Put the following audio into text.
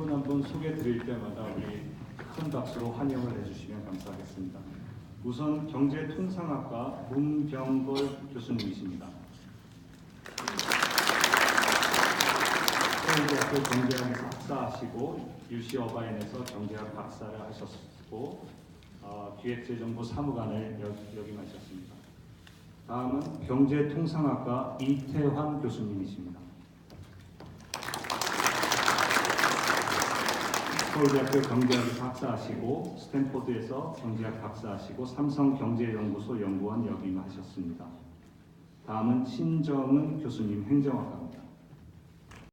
그한분 한 분 소개 드릴 때마다 우리 큰 박수로 환영을 해주시면 감사하겠습니다. 우선 경제통상학과 문병걸 교수님이십니다. 서울대학교 경제학에서 학사하시고 UC 어바인에서 경제학 박사를 하셨고 어, 기획재정부 사무관을 역- 역임하셨습니다. 다음은 경제통상학과 이태환 교수님이십니다. 서울대학교 경제학에서 학사하시고 스탠포드에서 경제학 박사하시고 삼성경제연구소 연구원 역임하셨습니다. 다음은 신정은 교수님 행정학과입니다.